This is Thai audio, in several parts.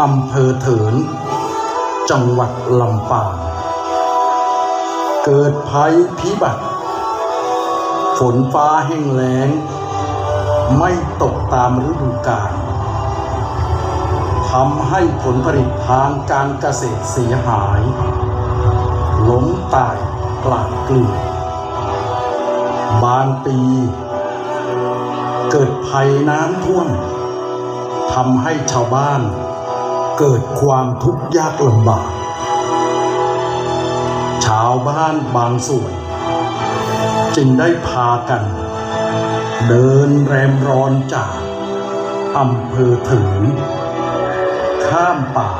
อำเภอเถิน จังหวัดลำปาง เกิดภัยพิบัติ ฝนฟ้าแห้งแล้ง ไม่ตกตามฤดูกาลทำให้ผลผลิตทางการเกษตรเสียหาย ล้มตายกลาดเกลื่อนบางปี เกิดภัยน้ำท่วมทำให้ชาวบ้าน เกิดความทุกข์ยากลำบาก ชาวบ้านบางส่วน จึงได้พากัน เดินแรมร้อนจากอำเภอถึง ข้ามป่า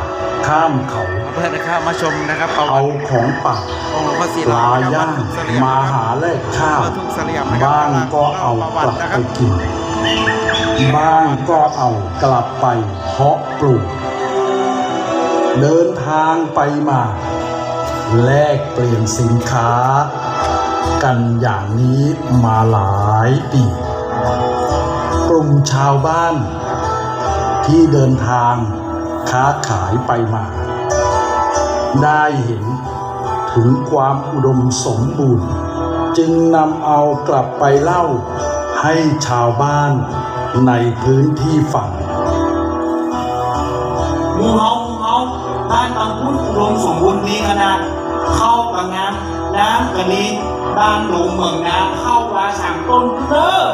ข้ามเขาเพื่อนนะครับมาชมนะครับประวัเอาติของป่า องค์หลวงพ่อศิปลาลานะครับย่างวัดทุ่เสลี่ยมมาหาแลกข้าววัดทุ่งเสลี่ยมนะครับบ้างก็เอากลับไปกิน บ้างก็เอากลับไปเพาะปลูก เดินทางไปมา แลกเปลี่ยนสินค้า กันอย่างนี้มาหลายปีกลุ่มชาวบ้าน ที่เดินทางค้าขายไปมา ได้เห็นถึงความอุดมสมบูรณ์ จึงนำเอากลับไปเล่าให้ชาวบ้านในพื้นที่ฟัง บ้านบางพุทธอุดมสมบูรณ์ดีขนาดเข้ากับงามน้ำกันนี้บ้านหลงเมืองน้ำเข้าวาสามต้นเด้อ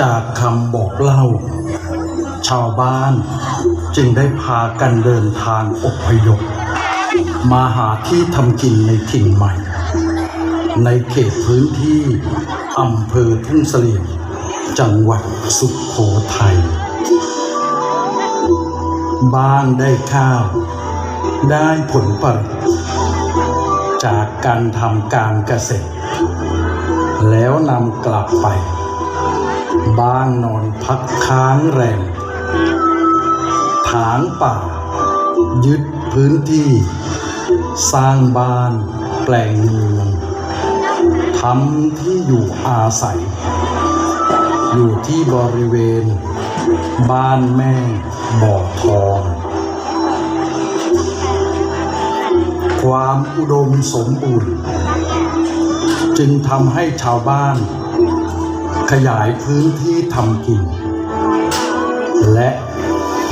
จากคำบอกเล่า ชาวบ้านจึงได้พากันเดินทางอพยพมาหาที่ทำกินในถิ่นใหม่ ในเขตพื้นที่อำเภอทุ่งเสลี่ยมจังหวัดสุขโขทัยบ้างได้ข้าว ได้ผลผลิตจากการทำการเกษตร แล้วนำกลับไป บ้างนอนพักค้างแรมถางป่า ยึดพื้นที่ สร้างบ้าน แปลงเมืองทำที่อยู่อาศัย อยู่ที่บริเวณ บ้านแม่บ่อทอง ความอุดมสมบูรณ์ จึงทำให้ชาวบ้าน ขยายพื้นที่ทำกิน และ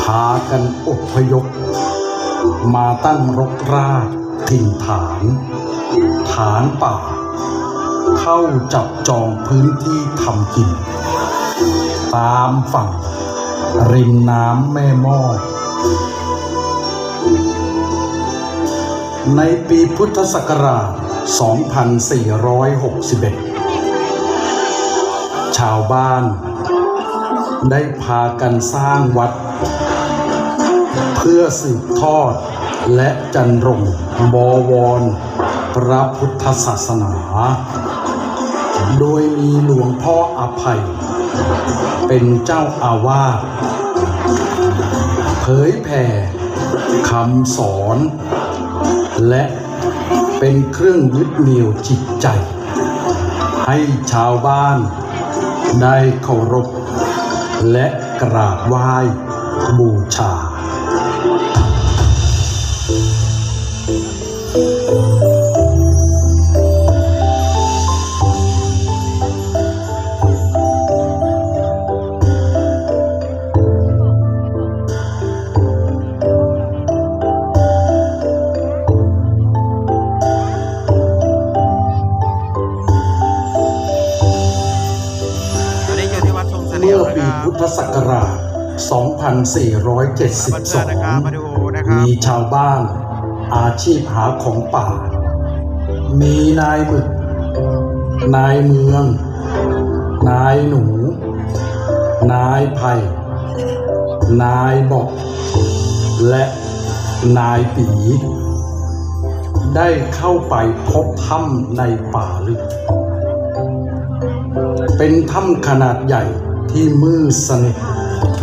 พากันอพยพ มาตั้งรกรากถิ่นฐาน ฐานป่า เข้าจับจองพื้นที่ทำกิน ตามฝั่ง ริมน้ำแม่มอดในปีพุทธศักราช 2461 ชาวบ้าน ได้พากันสร้างวัด เพื่อสืบทอดและจันรงบวร พระพุทธศาสนา โดยมีหลวงพ่ออภัย เป็นเจ้าอาวาสเผยแผ่คำสอน และเป็นเครื่องยึดเหนี่ยวจิตใจ ให้ชาวบ้านได้เคารพ และกราบไหว้บูชา 2472 มีชาวบ้านอาชีพหาของป่า มีนายหมึก นายเมือง นายหนู นายไผ่นายบอก และนายปีได้เข้าไปพบถ้ำในป่าลึก เป็นถ้ำขนาดใหญ่ที่มืดสนิท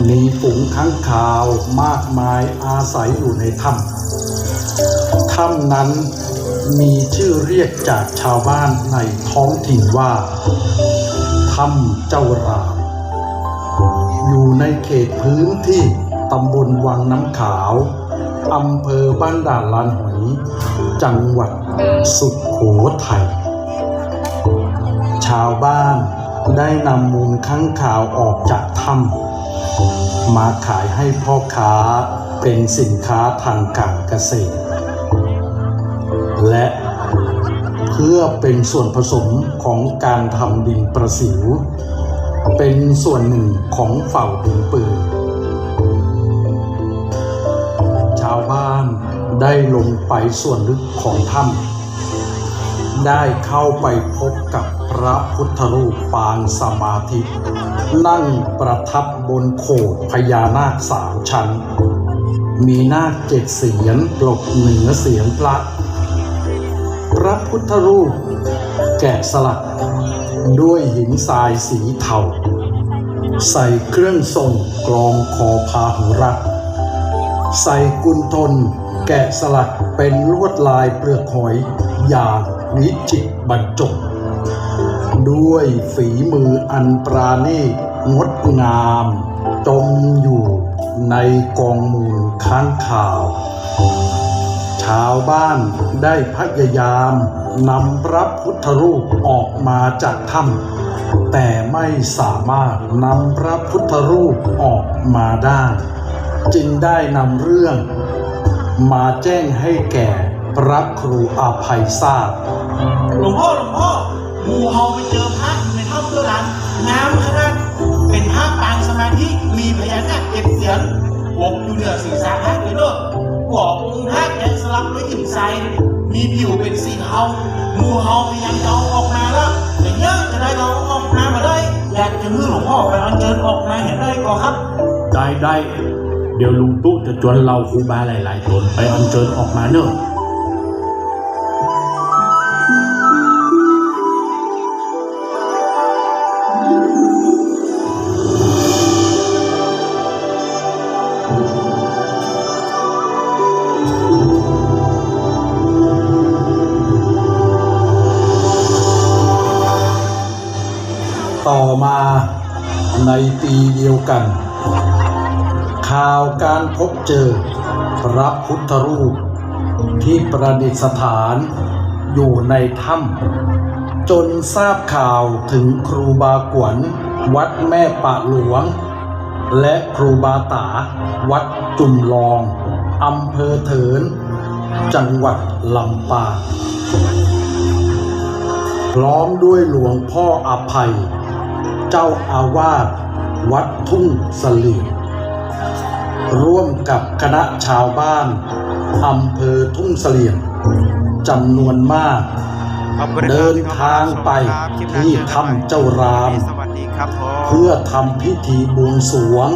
มีฝูงค้างคาวมากมายอาศัยอยู่ในถ้ำถ้ำนั้นมีชื่อเรียกจากชาวบ้านในท้องถิ่นว่าถ้ำเจ้ารามอยู่ในเขตพื้นที่ตำบลวังน้ำขาวอำเภอบ้านด่านลานหอย จังหวัดสุโขทัย ชาวบ้านได้นำมูลค้างคาวออกจากถ้ำ มาขายให้พ่อค้าเป็นสินค้าทางการเกษตร และเพื่อเป็นส่วนผสมของการทำดินประสิว เป็นส่วนหนึ่งของเฝ่าดินปืนชาวบ้านได้ลงไปส่วนลึกของถ้ำ ได้เข้าไปพบกับพระพุทธรูปปางสมาธิ นั่งประทับบนโขดพญานาคสามชั้น มีนาคเจ็ดเสียนปลกเหนือเสียงพระ พระพุทธรูปแกะสลักด้วยหินทรายสีเทาใส่เครื่องทรงกรองคอพาหุรัตใส่กุณฑล แกะสลักเป็นลวดลายเปลือกหอยอย่างวิจิตรบรรจงด้วยฝีมืออันปราณีตงดงาม จมอยู่ในกองมูลค้างข่าว ชาวบ้านได้พยายามนำพระพุทธรูปออกมาจากถ้ำแต่ไม่สามารถนำพระพุทธรูปออกมาได้ จึงได้นำเรื่อง มาแจ้งให้แก่พระครูอาภัยทราบ หลวงพ่อหลวงพ่อหมู่เฮาไปเจอพระอยู่ในถ้ำเจ้าหลานงามขนาดเป็นพระปางสมาธิมีพญานาคเจ็ดเสียนปกอยู่เหนือศีรษะพระเลยเนอะกว่าองค์พระแกะสลักด้วยหินทรายมีผิวเป็นสีเทาหมู่เฮาพยายามจะเอาออกมาแล้วแต่เยอะจะได้เราเอาออกมามาได้อยากจะให้หลวงพ่อไปอัญเชิญออกมาเห็นได้ก่อนครับ ได้ได้ เดี๋ยวลุงตุ๊จะชวนเราครูบาหลายๆตนไปอัญเชิญออกมาเนอะต่อมาในปีเดียวกัน ข่าวการพบเจอ พระพุทธรูป ที่ประดิษฐานอยู่ในถ้ำจนทราบข่าวถึงครูบากวนวัดแม่ปะหลวง และครูบาตาวัดจุมลองอำเภอเถิน จังหวัดลำปางพร้อมด้วยหลวงพ่ออภัย เจ้าอาวาสวัดทุ่งสลีม ร่วมกับคณะชาวบ้านอำเภอทุ่งเสลียมจำนวนมากขอบคุณนะครับเดินทางไปที่ถ้ำเจ้ารามสวัสดีครับผมเพื่อทำพิธีบวงสรวง